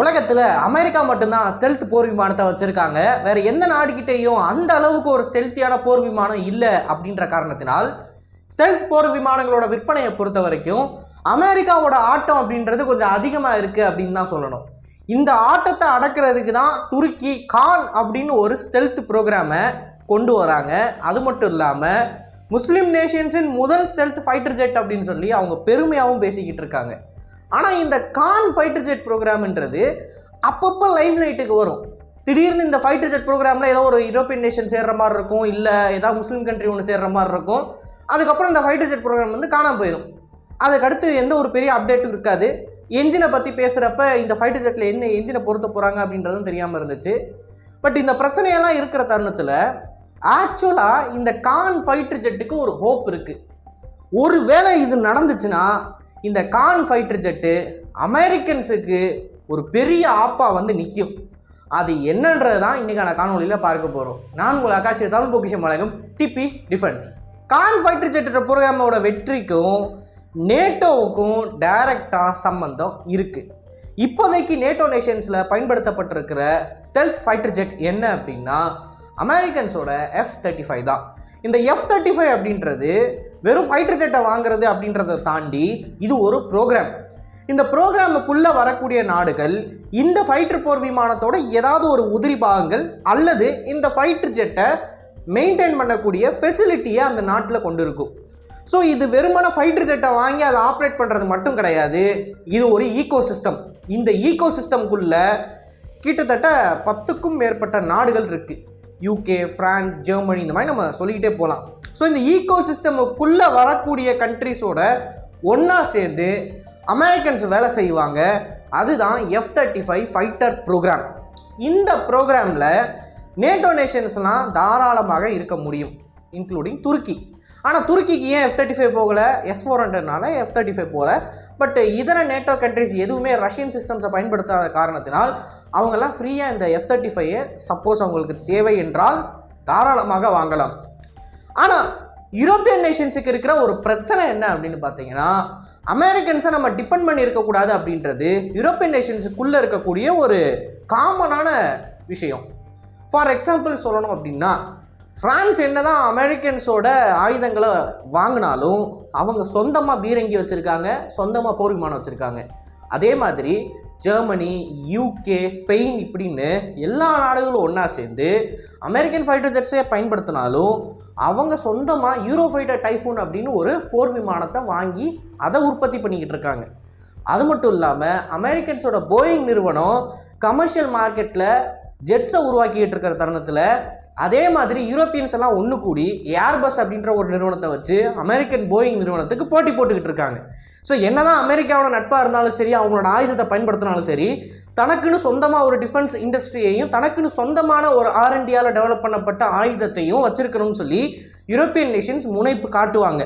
உலகத்தில் அமெரிக்கா மட்டும்தான் ஸ்டெல்த் போர் விமானத்தை வச்சுருக்காங்க. வேறு எந்த நாடுகிட்டேயும் அந்த அளவுக்கு ஒரு ஸ்டெல்த்தியான போர் விமானம் இல்லை அப்படின்ற காரணத்தினால் ஸ்டெல்த் போர் விமானங்களோட விற்பனையை பொறுத்த வரைக்கும் அமெரிக்காவோட ஆட்டம் அப்படின்றது கொஞ்சம் அதிகமாக இருக்குது அப்படின்னு தான் சொல்லணும். இந்த ஆட்டத்தை அடக்கிறதுக்கு தான் துருக்கி கான் அப்படின்னு ஒரு ஸ்டெல்த் ப்ரோக்ராமை கொண்டு வராங்க. அது மட்டும் இல்லாமல் முஸ்லீம் நேஷன்ஸின் முதல் ஸ்டெல்த் ஃபைட்டர் ஜெட் அப்படின்னு சொல்லி அவங்க பெருமையாகவும் பேசிக்கிட்டு இருக்காங்க. ஆனால் இந்த கான் ஃபைட்டர் ஜெட் ப்ரோக்ராம்ன்றது அப்பப்போ லைம் லைட்டுக்கு வரும். திடீர்னு இந்த ஃபைட்டர் ஜெட் ப்ரோக்ராமில் ஏதோ ஒரு யூரோப்பியன் நேஷன் சேர்கிற மாதிரி இருக்கும் இல்லை ஏதாவது முஸ்லீம் கண்ட்ரி ஒன்று சேர்கிற மாதிரி இருக்கும். அதுக்கப்புறம் இந்த ஃபைட்டர் ஜெட் ப்ரோக்ராம் வந்து காணாம போயிடும். அதுக்கடுத்து எந்த ஒரு பெரிய அப்டேட்டும் இருக்காது. என்ஜினை பற்றி பேசுகிறப்ப இந்த ஃபைட்டர் ஜெட்டில் என்ன என்ஜினை பொருத்த போகிறாங்க அப்படின்றதும் தெரியாமல் இருந்துச்சு. பட் இந்த பிரச்சனையெல்லாம் இருக்கிற தருணத்தில் ஆக்சுவலாக இந்த கான் ஃபைட்டர் ஜெட்டுக்கு ஒரு ஹோப் இருக்குது ஒரு வேளை இது நடந்துச்சுன்னா இந்த கான் ஃபைட்டர் ஜெட்டு அமெரிக்கன்ஸுக்கு ஒரு பெரிய ஆப்பாக வந்து நிற்கும் அது என்னன்றது தான் இன்றைக்கான காணொலியில் பார்க்க போகிறோம் நான் உங்கள் ஆகாஷ் தமிழ் பொக்கிஷம் வழங்கும் DP defence. Kaan fighter jet ப்ரோக்ராமோட வெற்றிக்கும் நேட்டோவுக்கும் டைரக்டாக சம்பந்தம் இருக்குது இப்போதைக்கு நேட்டோ நேஷன்ஸில் பயன்படுத்தப்பட்டிருக்கிற ஸ்டெல்த் ஃபைட்டர் ஜெட் என்ன அப்படின்னா அமெரிக்கன்ஸோட எஃப் தேர்ட்டி ஃபைவ் தான். இந்த எஃப் தேர்ட்டி ஃபைவ் அப்படின்றது வெறும் ஃபைட்டர் ஜெட்டை வாங்குறது அப்படின்றத தாண்டி இது ஒரு ப்ரோக்ராம் இந்த ப்ரோக்ராமுக்குள்ளே வரக்கூடிய நாடுகள் இந்த ஃபைட்டர் போர் விமானத்தோட ஏதாவது ஒரு உதிரி பாகங்கள் அல்லது இந்த ஃபைட்டர் ஜெட்டை மெயின்டைன் பண்ணக்கூடிய ஃபெசிலிட்டியை அந்த நாட்டில் கொண்டு இருக்கும் ஸோ இது வெறுமன ஃபைட்டர் ஜெட்டை வாங்கி அதை ஆப்ரேட் பண்ணுறது மட்டும் கிடையாது. இது ஒரு ஈகோ சிஸ்டம் இந்த ஈகோ சிஸ்டம்குள்ளே கிட்டத்தட்ட பத்துக்கும் மேற்பட்ட நாடுகள் இருக்குது யூகே ஃப்ரான்ஸ் ஜெர்மனி இந்த மாதிரி நம்ம சொல்லிக்கிட்டே போகலாம். ஸோ இந்த ஈகோ சிஸ்டமுக்குள்ளே வரக்கூடிய கண்ட்ரிஸோட ஒன்றா சேர்ந்து அமெரிக்கன்ஸ் வேலை செய்வாங்க. அதுதான் F thirty five fighter program இந்த ப்ரோக்ராமில் நேட்டோ நேஷன்ஸ்லாம் தாராளமாக இருக்க முடியும் இன்க்ளூடிங் துருக்கி ஆனால் துருக்கிக்கு ஏன் எஃப் தேர்ட்டி ஃபைவ் போகலை? எஸ் ஃபோர் ஹண்ட்ரட்னால எஃப் தேர்ட்டி ஃபைவ் போகல. பட் இதர நேட்டோ கண்ட்ரிஸ் எதுவுமே ரஷ்யன் சிஸ்டம்ஸை பயன்படுத்தாத காரணத்தினால் அவங்கெல்லாம் ஃப்ரீயாக இந்த எஃப் தேர்ட்டி ஃபைவை சப்போஸ் அவங்களுக்கு தேவை என்றால் தாராளமாக வாங்கலாம். ஆனால் யூரோப்பியன் நேஷன்ஸுக்கு இருக்கிற ஒரு பிரச்சனை என்ன அப்படின்னு பார்த்தீங்கன்னா அமெரிக்கன்ஸை நம்ம டிபெண்ட் பண்ணி இருக்கக்கூடாது அப்படின்றது யூரோப்பியன் நேஷன்ஸுக்குள்ளே இருக்கக்கூடிய ஒரு காமனான விஷயம். ஃபார் எக்ஸாம்பிள் சொல்லணும் அப்படின்னா ஃப்ரான்ஸ் என்னதான் அமெரிக்கன்ஸோட ஆயுதங்களை வாங்கினாலும் அவங்க சொந்தமாக பீரங்கி வச்சுருக்காங்க சொந்தமாக போர் விமானம் வச்சுருக்காங்க. அதே மாதிரி ஜெர்மனி யூகே ஸ்பெயின் இப்படின்னு எல்லா நாடுகளும் ஒன்றா சேர்ந்து அமெரிக்கன் ஃபைட்டர் ஜெட்ஸை பயன்படுத்தினாலும் அவங்க சொந்தமாக யூரோ ஃபைட்டர் டைஃபூன் அப்படின்னு ஒரு போர் விமானத்தை வாங்கி அதை உற்பத்தி பண்ணிக்கிட்டு இருக்காங்க. அது மட்டும் இல்லாமல் அமெரிக்கன்ஸோட போயிங் நிறுவனம் கமர்ஷியல் மார்க்கெட்டில் ஜெட்ஸை உருவாக்கிக்கிட்டு இருக்கிற தருணத்தில் அதே மாதிரி யூரோப்பியன்ஸ் எல்லாம் ஒன்று கூடி ஏர்பஸ் அப்படின்ற ஒரு நிறுவனத்தை வச்சு அமெரிக்கன் போயிங் நிறுவனத்துக்கு போட்டி போட்டுக்கிட்டு இருக்காங்க. ஸோ என்னதான் அமெரிக்காவோட நட்பாக இருந்தாலும் சரி அவங்களோட ஆயுதத்தை பயன்படுத்தினாலும் சரி தனக்குன்னு சொந்தமாக ஒரு டிஃபென்ஸ் இண்டஸ்ட்ரியையும் தனக்குன்னு சொந்தமான ஒரு ஆர்என்டியால் டெவலப் பண்ணப்பட்ட ஆயுதத்தையும் வச்சிருக்கணும்னு சொல்லி யூரோப்பியன் நேஷன்ஸ் முனைப்பு காட்டுவாங்க.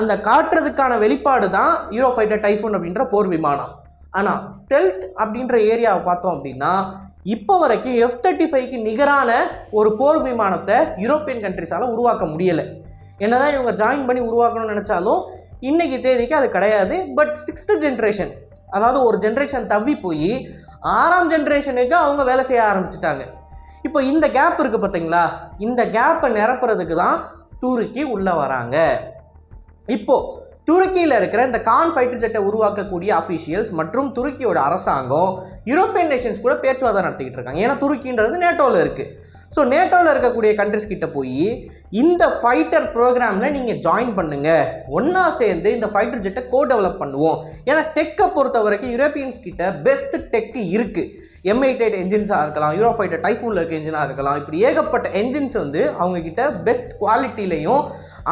அந்த காட்டுறதுக்கான வெளிப்பாடு தான் யூரோ ஃபைட்டர் டைஃபூன் அப்படின்ற போர் விமானம். ஆனால் ஸ்டெல்த் அப்படின்ற ஏரியாவை பார்த்தோம் அப்படின்னா இப்போ வரைக்கும் எஃப் தேர்ட்டி ஃபைவ்க்கு நிகரான ஒரு போர் விமானத்தை யூரோப்பியன் கண்ட்ரிஸால் உருவாக்க முடியலை. என்னதான் இவங்க ஜாயின் பண்ணி உருவாக்கணும்னு நினச்சாலும் இன்னைக்கு தேதிக்கு அது கிடையாது. பட் சிக்ஸ்த்து ஜென்ரேஷன் அதாவது ஒரு ஜென்ரேஷன் தவி போய் ஆறாம் ஜென்ரேஷனுக்கு அவங்க வேலை செய்ய ஆரம்பிச்சிட்டாங்க. இப்போ இந்த கேப் இருக்குது பார்த்தீங்களா இந்த கேப்பை நிரப்புறதுக்கு தான் டூருக்கு உள்ளே வராங்க. இப்போது துருக்கியில் இருக்கிற இந்த கான் ஃபைட்டர் ஜெட்டை உருவாக்கக்கூடிய அஃபீஷியல்ஸ் மற்றும் துருக்கியோட அரசாங்கம் யூரோப்பியன் நேஷன்ஸ் கூட பேச்சுவார்த்தை நடத்திக்கிட்டு இருக்காங்க. ஏன்னா துருக்கின்றது நேட்டோவில் இருக்குது ஸோ நேட்டோவில் இருக்கக்கூடிய கண்ட்ரிஸ் கிட்ட போய் இந்த ஃபைட்டர் ப்ரோக்ராமில் நீங்கள் ஜாயின் பண்ணுங்கள் ஒன்றா சேர்ந்து இந்த ஃபைட்டர் ஜெட்டை கோ டெவலப் பண்ணுவோம். ஏன்னா டெக்கை பொறுத்த வரைக்கும் யூரோப்பியன்ஸ் கிட்ட பெஸ்ட் டெக்கு இருக்குது எம்ஐடைட் என்ஜின்ஸாக இருக்கலாம் யூரோ ஃபைட்டர் டைஃபூனில் இருக்க என்ஜினாக இருக்கலாம். இப்படி ஏகப்பட்ட என்ஜின்ஸ் வந்து அவங்கக்கிட்ட பெஸ்ட் குவாலிட்டிலையும்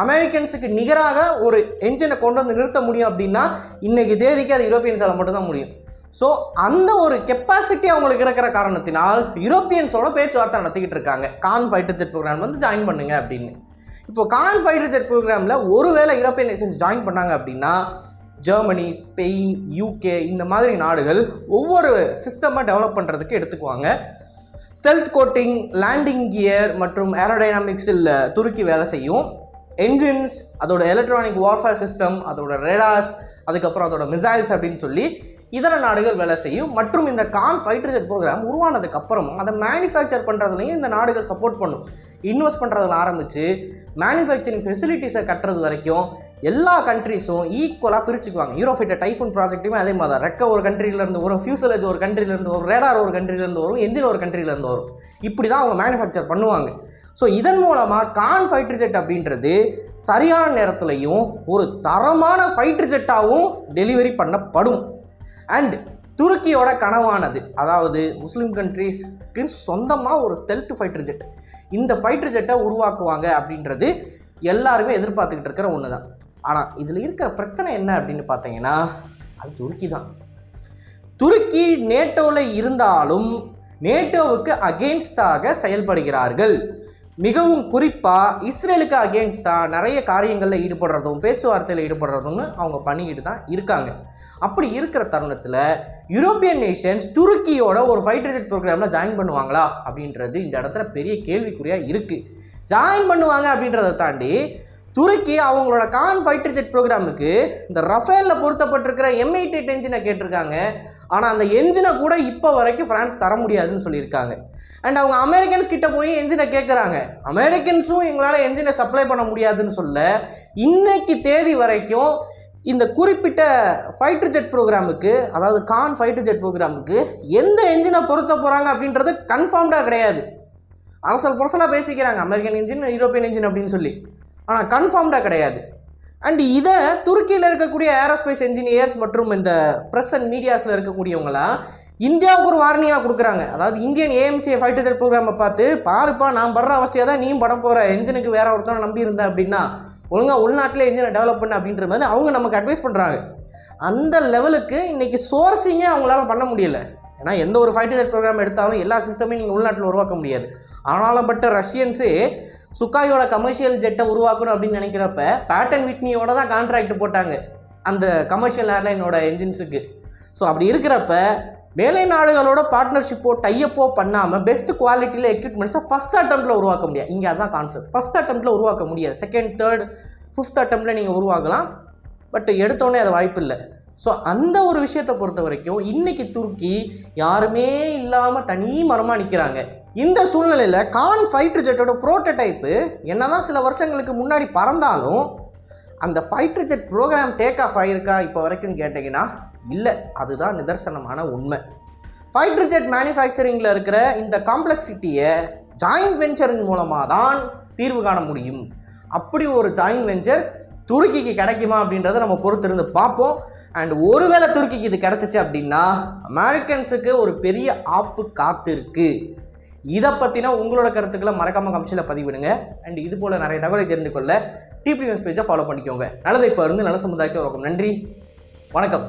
அமெரிக்கன்ஸுக்கு நிகராக ஒரு என்ஜினை கொண்டு வந்து நிறுத்த முடியும் அப்படின்னா இன்றைக்கி தேதிக்கு அது யூரோப்பியன்ஸால் மட்டும்தான் முடியும். ஸோ அந்த ஒரு கெப்பாசிட்டி அவங்களுக்கு இருக்கிற காரணத்தினால் யூரோப்பியன்ஸோட பேச்சுவார்த்தை நடத்திக்கிட்டு இருக்காங்க. கான் ஃபைட்டர் ஜெட் ப்ரோக்ராம் வந்து ஜாயின் பண்ணுங்க அப்படின்னு. இப்போ கான் ஃபைட்டர் ஜெட் ப்ரோக்ராமில் ஒருவேளை யூரோப்பியன் நேஷன்ஸ் ஜாயின் பண்ணாங்க அப்படின்னா ஜெர்மனி ஸ்பெயின் யூகே இந்த மாதிரி நாடுகள் ஒவ்வொரு சிஸ்டமாக டெவலப் பண்ணுறதுக்கு எடுத்துக்குவாங்க. ஸ்டெல்த் கோட்டிங் லேண்டிங் கியர் மற்றும் ஏரோடைனாமிக்ஸில் துருக்கி வேலை செய்யும். என்ஜின்ஸ் அதோட எலக்ட்ரானிக் வார்ஃபேர் சிஸ்டம் அதோட ரேடாஸ் அதுக்கப்புறம் அதோட மிசைல்ஸ் அப்படின்னு சொல்லி இதர நாடுகள் வேலை செய்யும். மற்றும் இந்த கான் ஃபைட்டர் ஜெட் ப்ரோக்ராம் உருவானதுக்கு அப்புறமும் அதை மேனுஃபேக்சர் பண்ணுறதுலையும் இந்த நாடுகள் சப்போர்ட் பண்ணும். இன்வெஸ்ட் பண்ணுறதுல ஆரம்பித்து மேனுஃபேக்சரிங் ஃபெசிலிட்டிஸை கட்டுறது வரைக்கும் எல்லா கண்ட்ரீஸும் ஈக்குவலாக பிரிச்சுக்குவாங்க. யூரோஃபைட்டர் டைஃபூன் ப்ராஜெக்ட்டுமே அதே மாதிரி தான். ரெக்க ஒரு countryல-இருந்து வரும் ஃபியூசலேஜ் ஒரு கண்ட்ரிலேருந்து வரும் ரேடார் ஒரு கண்ட்ரிலேருந்து வரும் என்ஜின் ஒரு கண்ட்ரிலேருந்து வரும். இப்படி தான் அவங்க மேனுஃபேக்சர் பண்ணுவாங்க. ஸோ இதன் மூலமாக கான் ஃபைட்டர் ஜெட் அப்படின்றது சரியான நேரத்துலையும் ஒரு தரமான ஃபைட்டர் ஜெட்டாகவும் டெலிவரி பண்ணப்படும். அண்ட் துருக்கியோட கனவானது அதாவது முஸ்லீம் கண்ட்ரீஸ்க்கு சொந்தமாக ஒரு ஸ்டெல்த் ஃபைட்டர் ஜெட் இந்த ஃபைட்டர் ஜெட்டை உருவாக்குவாங்க அப்படின்றது எல்லாருமே எதிர்பார்த்துக்கிட்டு இருக்கிற ஒன்று தான் ஆனால் இதில் இருக்கிற பிரச்சனை என்ன அப்படின்னு பார்த்தீங்கன்னா அது துருக்கி தான் துருக்கி நேட்டோவில் இருந்தாலும் நேட்டோவுக்கு அகெயின்ஸ்டாக செயல்படுகிறார்கள். மிகவும் குறிப்பாக இஸ்ரேலுக்கு அகேன்ஸ்டாக நிறைய காரியங்களில் ஈடுபடுறதும் பேச்சுவார்த்தையில் ஈடுபடுறதும்னு அவங்க பண்ணிக்கிட்டு தான் இருக்காங்க. அப்படி இருக்கிற தருணத்தில் யூரோப்பியன் நேஷன்ஸ் துருக்கியோட ஒரு ஃபைட்டர் ஜெட் ப்ரோக்ராமில் ஜாயின் பண்ணுவாங்களா அப்படின்றது இந்த இடத்துல பெரிய கேள்விக்குறியாக இருக்குது ஜாயின் பண்ணுவாங்க அப்படின்றத தாண்டி துருக்கி அவங்களோட கான் ஃபைட்டர் ஜெட் ப்ரோக்ராமுக்கு இந்த ரஃபேலில் பொருத்தப்பட்டிருக்கிற எம்ஐடி என்ஜினை கேட்டிருக்காங்க. ஆனால் அந்த என்ஜினை கூட இப்போ வரைக்கும் ஃப்ரான்ஸ் தர முடியாதுன்னு சொல்லியிருக்காங்க. அண்ட் அவங்க அமெரிக்கன்ஸ் கிட்ட போய் என்ஜினை கேட்குறாங்க அமெரிக்கன்ஸும் எங்களால் என்ஜினை சப்ளை பண்ண முடியாதுன்னு சொல்ல இன்னைக்கு தேதி வரைக்கும் இந்த குறிப்பிட்ட ஃபைட்டர் ஜெட் ப்ரோக்ராமுக்கு அதாவது கான் ஃபைட்டர் ஜெட் ப்ரோக்ராமுக்கு எந்த என்ஜினை பொருத்த போகிறாங்க அப்படின்றது கன்ஃபார்ம்டாக கிடையாது. அரசல் புரசலாக பேசிக்கிறாங்க. அமெரிக்கன் இன்ஜின் யூரோப்பியன் இன்ஜின் அப்படின்னு சொல்லி. ஆனால் கன்ஃபார்ம்டாக கிடையாது. அண்ட் இதை துருக்கியில் இருக்கக்கூடிய ஏரோஸ்பேஸ் என்ஜினியர்ஸ் மற்றும் இந்த ப்ரெஸ் அண்ட் மீடியாஸில் இருக்கக்கூடியவங்களாம் இந்தியாவுக்கு ஒரு வார்னியாக கொடுக்குறாங்க. அதாவது இந்தியன் ஏஎம்சிஏ ஃபைட்டர் ஜெட் ப்ரோக்ராமை பார்த்து பாருப்பா நான் படுற அவஸ்தையாக தான் நீயும் படம் போகிற என்ஜினுக்கு வேற ஒருத்தனை நம்பி இருந்தேன் அப்படின்னா ஒழுங்காக உள்நாட்டிலே என்ஜினை டெவலப் பண்ண அப்படின்ற மாதிரி அவங்க நமக்கு அட்வைஸ் பண்ணுறாங்க அந்த லெவலுக்கு இன்றைக்கி சோர்ஸிங்கே அவங்களால பண்ண முடியலை. ஏன்னா எந்த ஒரு ஃபைட்டர் ஜெட் ப்ரோக்ராம் எடுத்தாலும் எல்லா சிஸ்டமையும் நீங்கள் உள்நாட்டில் உருவாக்க முடியாது. ஆனாலும் பட்ட ரஷ்யன்ஸு சுக்காயோட கமர்ஷியல் ஜெட்டை உருவாக்கணும் அப்படின்னு நினைக்கிறப்ப பேட்டன் விட்னியோட தான் கான்ட்ராக்ட் போட்டாங்க அந்த கமர்ஷியல் ஏர்லைனோட என்ஜின்ஸுக்கு ஸோ அப்படி இருக்கிறப்ப வேலை நாடுகளோட பார்ட்னர்ஷிப்போ டையப்போ பண்ணாமல் பெஸ்ட் குவாலிட்டியில் எக்யூப்மெண்ட்ஸை ஃபஸ்ட் அட்டம்ப்டில் உருவாக்க முடியாது. இங்கே அதான் கான்செப்ட் ஃபஸ்ட் அட்டம்ப்டில் உருவாக்க முடியாது. செகண்ட் தேர்ட் ஃபிஃப்த் அட்டம்ப்டில் நீங்கள் உருவாக்கலாம். பட் எடுத்தோடனே அது வாய்ப்பு இல்லை ஸோ அந்த ஒரு விஷயத்தை பொறுத்த வரைக்கும் இன்னைக்கு துருக்கி யாருமே இல்லாமல் தனி மரமாக நிற்கிறாங்க இந்த சூழ்நிலையில் கான் ஃபைட்டர் ஜெட்டோட ப்ரோட்டோடைப்பு என்னதான் சில வருஷங்களுக்கு முன்னாடி பறந்தாலும் அந்த fighter jet programme take off ஆகியிருக்கா இப்போ வரைக்கும் கேட்டிங்கன்னா இல்லை. அதுதான் நிதர்சனமான உண்மை. ஃபைட்டர் ஜெட் மேனுஃபேக்சரிங்கில் இருக்கிற இந்த காம்ப்ளெக்சிட்டியை ஜாயின்ட் வெஞ்சரின் மூலமாக தான் தீர்வு காண முடியும். அப்படி ஒரு ஜாயின்ட் வெஞ்சர் துருக்கிக்கு கிடைக்குமா அப்படின்றத நம்ம பொறுத்திருந்து பார்ப்போம். அண்ட் ஒருவேளை துருக்கிக்கு இது கிடச்சிச்சு அப்படின்னா அமெரிக்கன்ஸுக்கு ஒரு பெரிய ஆப்பு காத்திருக்கு. இதை பற்றினா உங்களோட கருத்துக்களை மறக்காமல் கமிஷனில் பதிவிடுங்க. அண்ட் இது போல் நிறைய தகவலை தெரிந்து கொள்ள டிபி நியூஸ் பேஜை ஃபாலோ பண்ணிக்கோங்க. நல்லதை இப்போ இருந்து நல்ல சமுதாயத்தை வணக்கம் நன்றி. வணக்கம்.